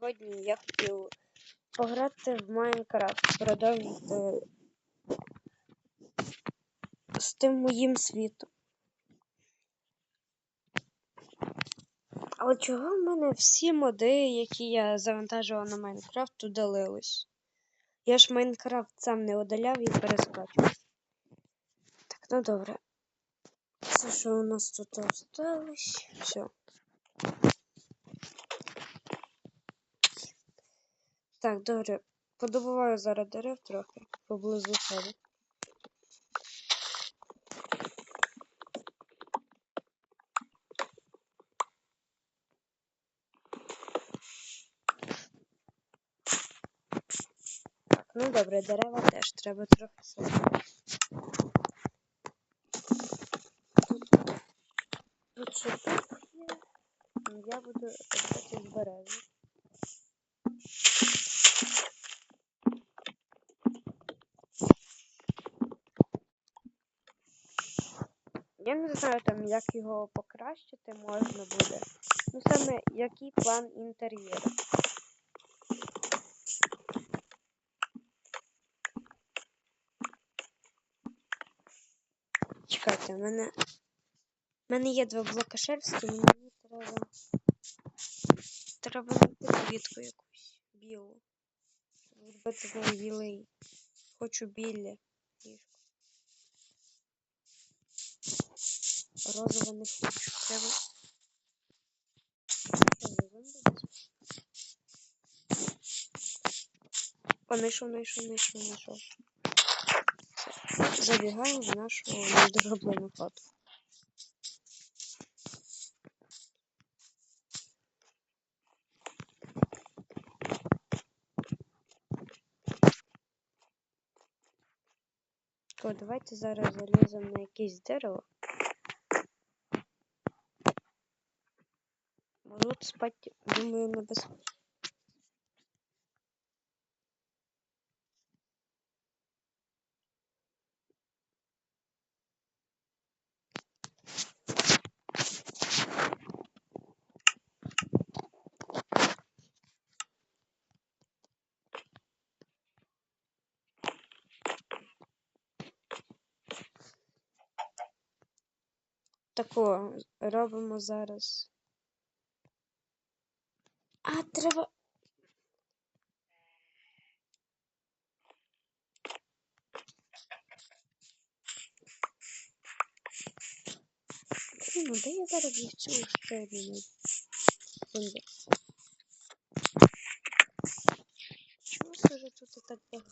сьогодні я хотів пограти в Майнкрафт, продовжити з тим моїм світом. Але чого в мене всі моди, які я завантажував на Майнкрафт, удалились? Я ж Майнкрафт сам не удаляв і перескачував. Так, ну добре. Це що у нас тут осталось? Все. Так, добре. Подобуваю зараз дерев трохи поблизу себе. Ну добре, дерева теж треба трохи садити. Тут ще так є. Я буду робити з берези. Я не знаю там, як його покращити можна буде. Ну саме який план інтер'єру. Чекайте, в мене. В мене є два блока шерсті, мені треба. Треба знайти квітку якусь білу. Зробити з білий. Хочу біле Розове не хочу. Треба. О, знайшов, знайшов. Забігаємо в нашу недороблену хату. Давайте зараз заліземо на якесь дерево. Тут спати, думаю, небезпечно. Тако робимо зараз. Треба. Ну де я зараз вивчу ще одну? Секунду. Чому ж тут так багато?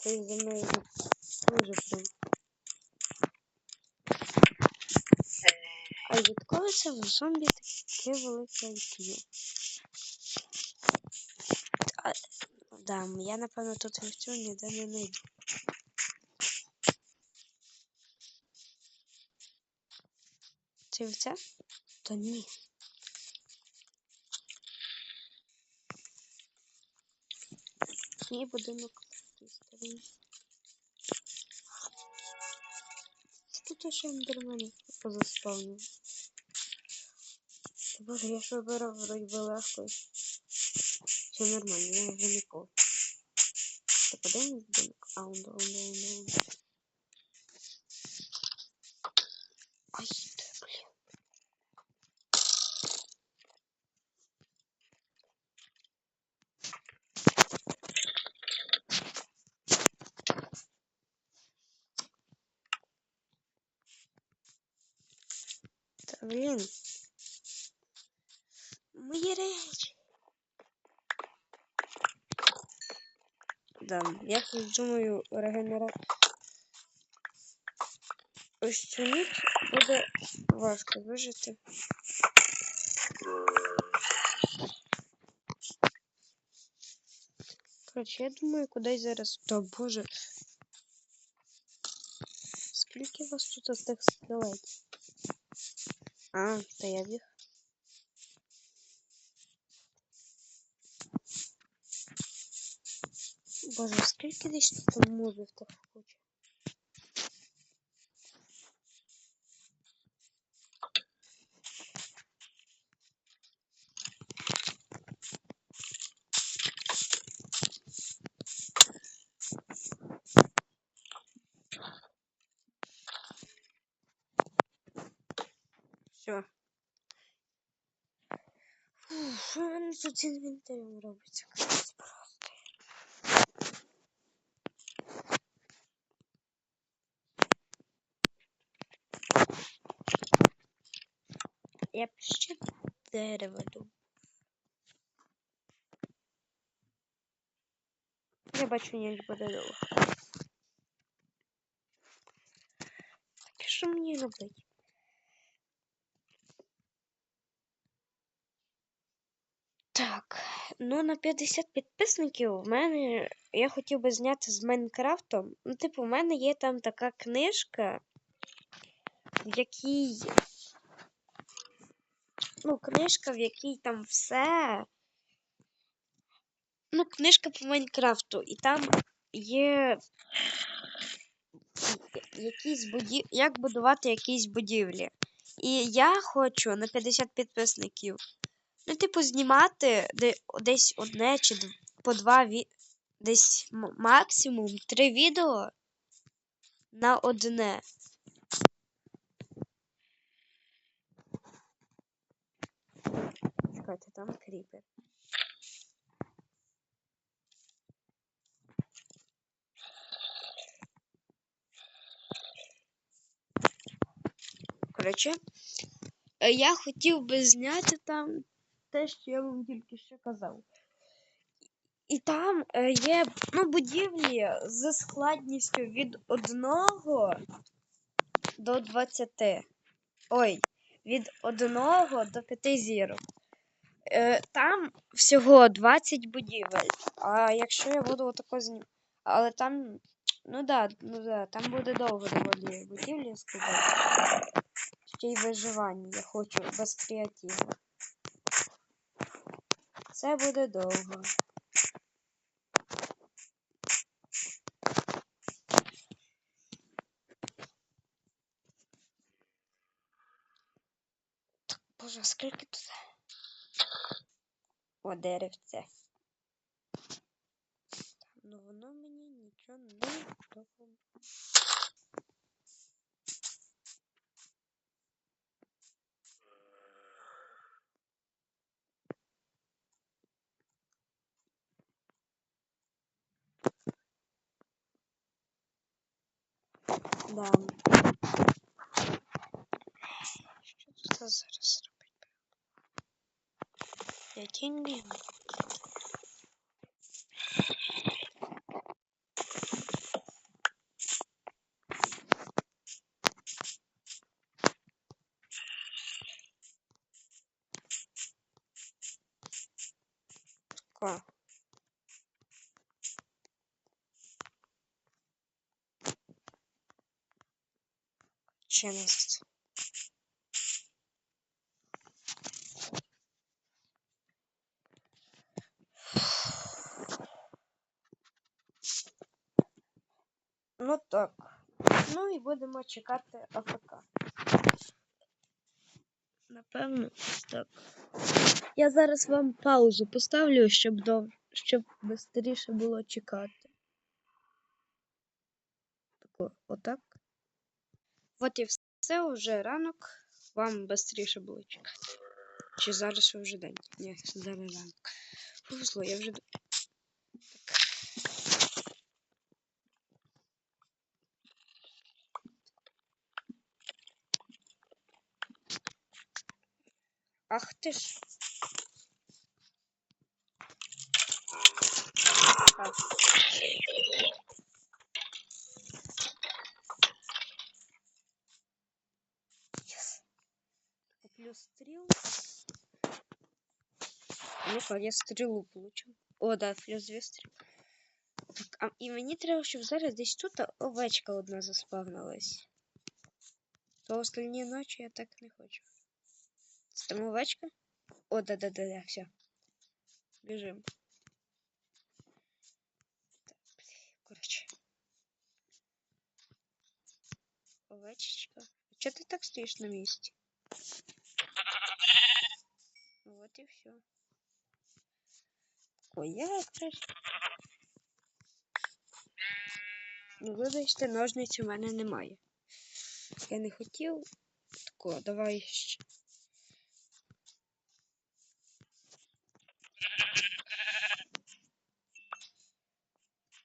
Це за мною дуже прям. А від кого це в зомбі таке велике IQ? Да, я напевно тут вівцю ніде не знайду. Це? Та ні. Мій будинок. Тут ще ендермени позаспавнив. Та Боже, я ж вибирав вроді би легко. Все нормально, я вже ніколи. Та подай мій будинок. А, он, он, он, он. Блін. Мої речі. Да, я думаю, регенера... Ось цю ніч буде важко вижити. Короче, я думаю, кудись зараз. Та боже. Скільки вас тут тих скелетів? А, то я біг. Боже, скільки десь тут мувів так? Все. Фух, Що в мене тут з інвентарем робиться? Капець просто. Я б ще дерево думаю. Я бачу, ніч буде довго. Так і що мені робити? Ну на 50 підписників в мене я хотів би зняти з Майнкрафтом. Ну, типу, в мене є там така книжка, в якій. Ну, книжка, в якій там все. Ну, книжка по Майнкрафту, і там є якісь будів... як будувати якісь будівлі. І я хочу на 50 підписників. Ну, типу, знімати десь одне чи по два ві... десь максимум три відео на одне. Чекайте, там кріпер. Коротше, е, я хотів би зняти там те, що я вам тільки що казав. І там е, є ну, будівлі з складністю від 1 до 20. Ой, від 1 до 5 зірок. Е, там всього 20 будівель. А якщо я буду отако знімати. Але там. Ну да, ну да, там буде довго доволі будівлі складати. Ще й виживання я хочу без креативу. Це буде довго. Боже, скільки тут? О, деревце. Ну воно мені нічого не допоможе. Да. Що тут зараз робити? Я деньги. Тако. Чимось. Ну так. Ну і будемо чекати АФК. Напевно, так. Я зараз вам паузу поставлю, щоб дов... щоб швидше було чекати. Тако, отак. От і все, вже ранок. Вам швидше було чекати. Чи зараз вже день? Ні, зараз ранок. Повезло, я вже. д- Ах ти ж. Так. Куплю стріл. Ну-ка, я стрілу получив. О, да, плюс дві стріли. Так, а і мені треба, щоб зараз десь тут овечка одна заспавнилась. То остальні ночі я так не хочу. Це там овечка? О, да-да-да, да, все. Біжим. Так. Коротше. Овечечка. А чого ти так стоїш на місці? Вот і все. Ой, я. Ну, вибачте, ножниць у мене немає. Я не хотів. Тако, давай ще.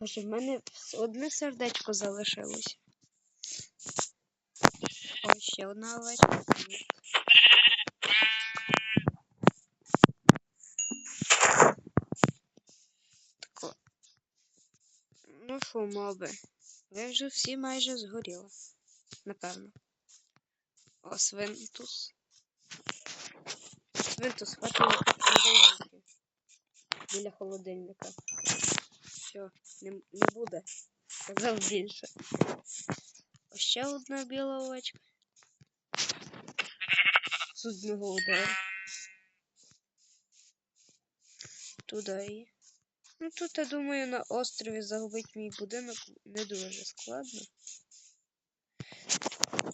Боже, в мене одне сердечко залишилось. Ой, ще одна овечка. Ні. Тако. Моби? Ви вже всі майже згоріли. Напевно. О, свинтус. Свинтус, хватило руки біля холодильника. Все, не, не буде. Казав більше. Ось ще одна біла овечка. З одного удару. Туди. Ну тут, я думаю, на острові загубити мій будинок не дуже складно.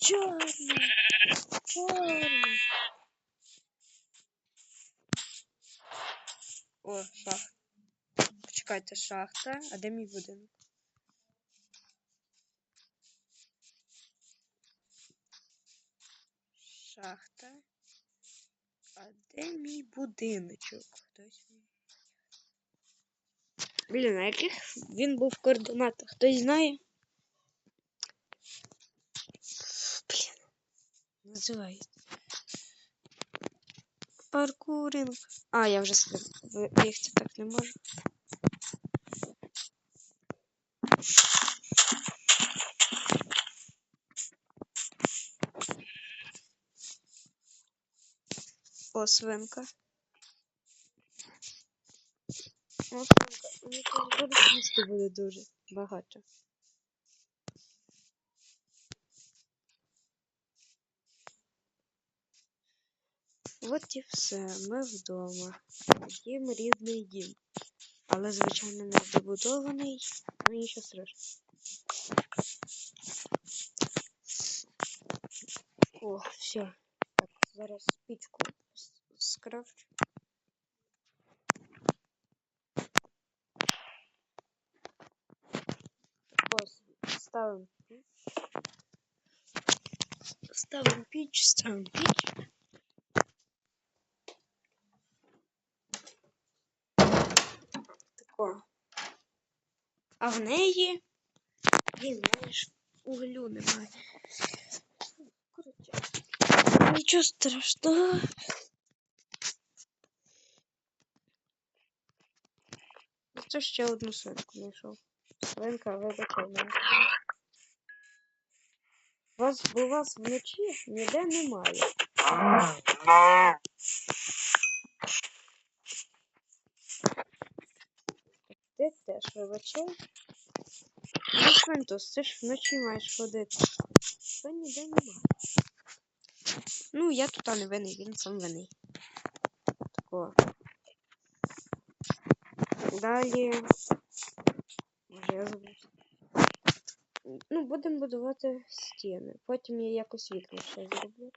Чорно! Чорно! О, шахта. Почекайте, шахта. А де мій будинок? Шахта. А де мій будиночок? Хтось. Блін, а яких він був в координатах? Хтось знає? Блін. Називається. Паркуринг. А, я вже сказав. Бігти так не можу. О, свинка. О, Мені буде дуже багато. От і все. Ми вдома. Дім рідний дім. Але, звичайно, не добудований, ну нічого страшного. О, все. Так, зараз пічку скрафчу. Ось, ставимо піч. Ставимо піч, ставимо піч. Тако. А в неї, блін, в неї ж углю немає. Коротше, нічого страшного. Це ще одну свинку знайшов. Свинка вибачай мене. Вас, бо вас вночі ніде немає. Ти теж вибачай. Ну, Свинтус, ти ж вночі маєш ходити. Це ніде немає. Ну, я тут не винний, він сам винний. Такого. Далі. Може, я забув. Ну, будемо будувати стіни. Потім я якось вікна ще зроблю.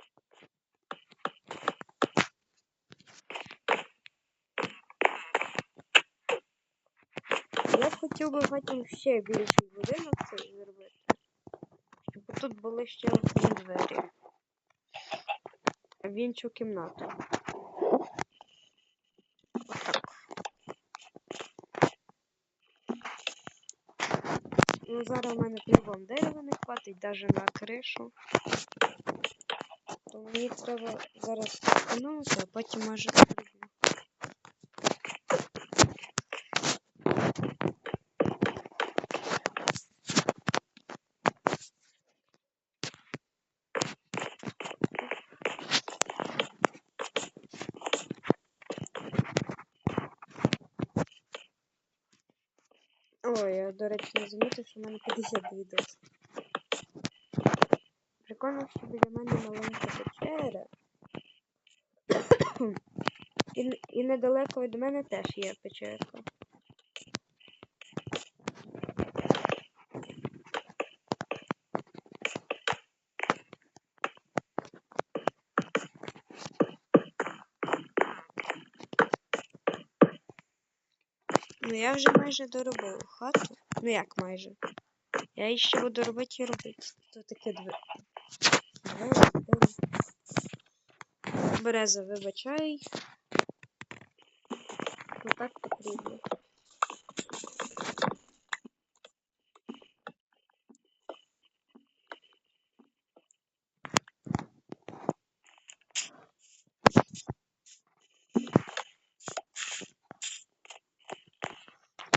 Я хотів би потім ще більший будинок цей зробити. Щоб тут були ще одні двері. В іншу кімнату. Отак. Зараз у мене по-любому дерева не хватить навіть на кришу. То мені треба зараз економити, а потім може зроблю. Ой, я, до речі, не замітив, що в мене 52 доски. Прикольно, що біля мене маленька печера. І, і недалеко від мене теж є печерка. Ну я вже майже доробив хату. Ну як майже. Я її ще буду робити і робити. Тут таке двері. Береза, вибачай. Ну так потрібно.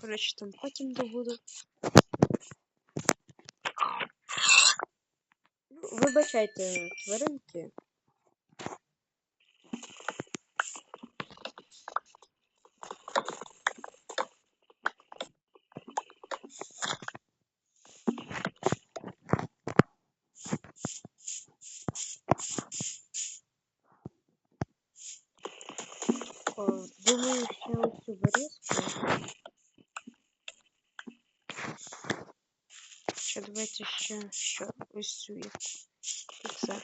Коротше, там потім добуду. Вибачайте, тваринки. О, думаю, ще оцю березку. Ще давайте ще що ось цю яку. Це.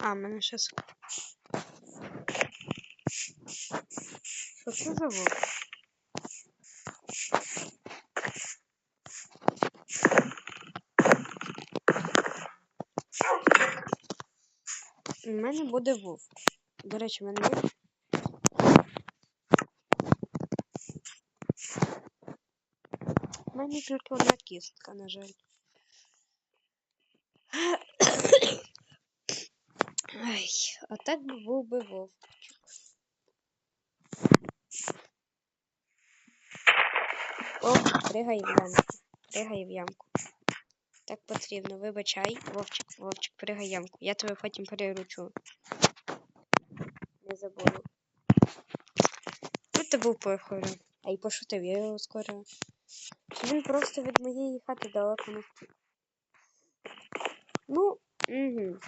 А, мене щас. Що це за вовк? У мене буде вовк. До речі, мене є. У мене тільки одна кістка, на жаль. Ай, а так би був би вовчик. Вовчик, пригай в ямку. Пригай в ямку. Так потрібно, вибачай, Вовчик, Вовчик, пригай в ямку. Я тебе потім переручу. Не забуду. Ти був. А й пошутив, я його скоро. Він просто від моєї хати далеко не втік. Ну, угу.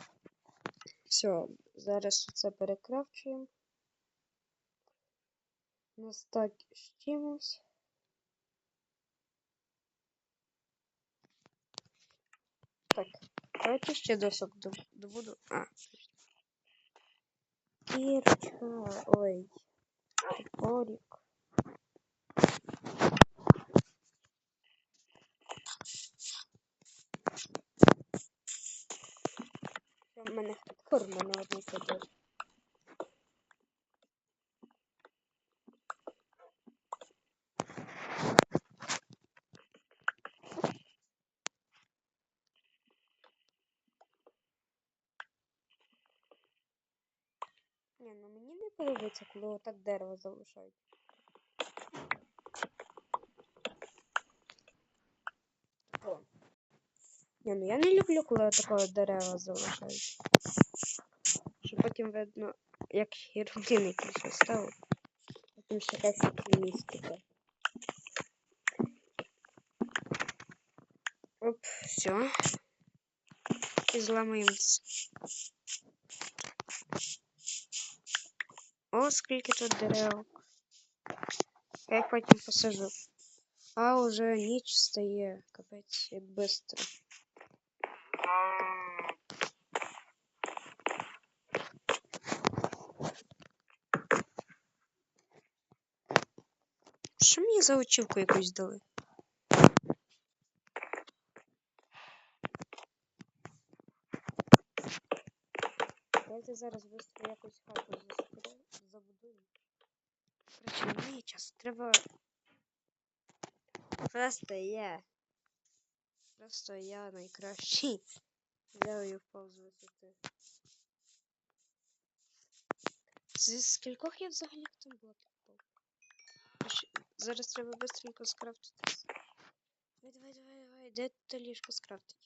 Все, зараз це перекрафчуємо. Нас так з. Так, давайте ще досок доб- добуду. А. Кірочка, ой. Топорик. У мене хардкор, в мене одне садить. Ні, ну мені не подобається, коли отак дерево залишають. О. Ні, ну я не люблю, коли такого дерева залишають. Що потім видно, як гірлін якийсь ставив. Потім ще якась містика. Оп, все. І зламаємо. О, скільки тут дерев. Я їх потім посажу. А уже ніч стає. Капець, як быстро. Що мені за очівку якусь дали? Давайте зараз швидко якусь хату застрою, забудую. Немає. Треба. Просто я. Просто я найкращий. Взяв впав з висоти. Зі скількох я взагалі там блоків впав? Зараз треба быстренько скрафтитись. Давай, давай, давай, давай. Де ти ліжко скрафтить?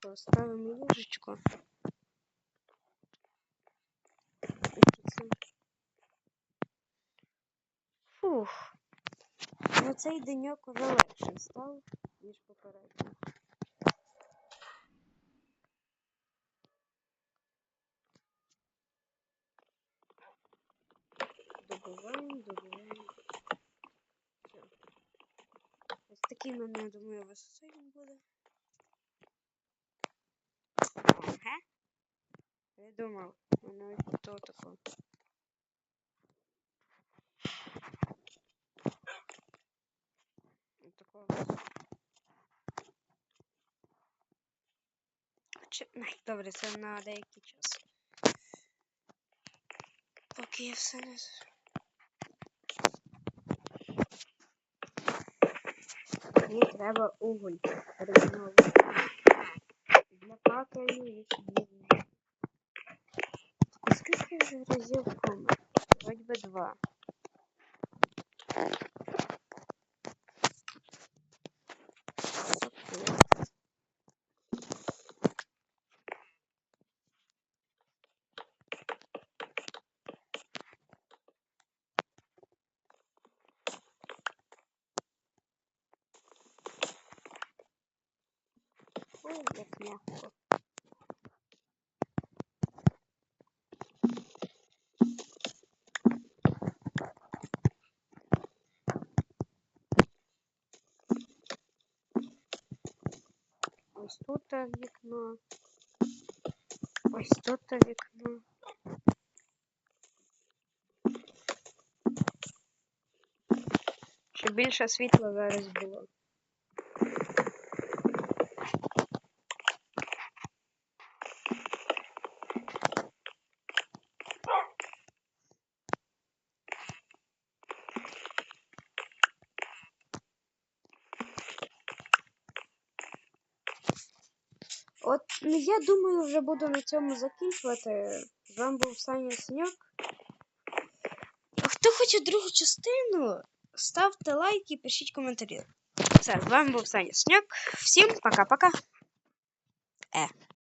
Поставимо ліжечко. І це- Фух. Ну цей деньок уже легше став, ніж попередньо. Добуваємо, добуваємо. Все. Ось такий мене, я думаю, він буде. Ага. Придумав. Воно ось то тако. Такого. Чи... Най, Добре, це на деякий час. Поки я все не... Мені треба уголь. Передумав. Для пакання і собі. Скільки я вже разів помер? Вроді би два. Окей. Ой, як м'яко. Ось тут вікно. Ось тут вікно. Щоб більше світла зараз було. От ну, я думаю, вже буду на цьому закінчувати. З вами був Саня Сіньок. Хто хоче другу частину, ставте лайки пишіть коментарі. Все, з вами був Саня Сіньок. Всім пока-пока. Е.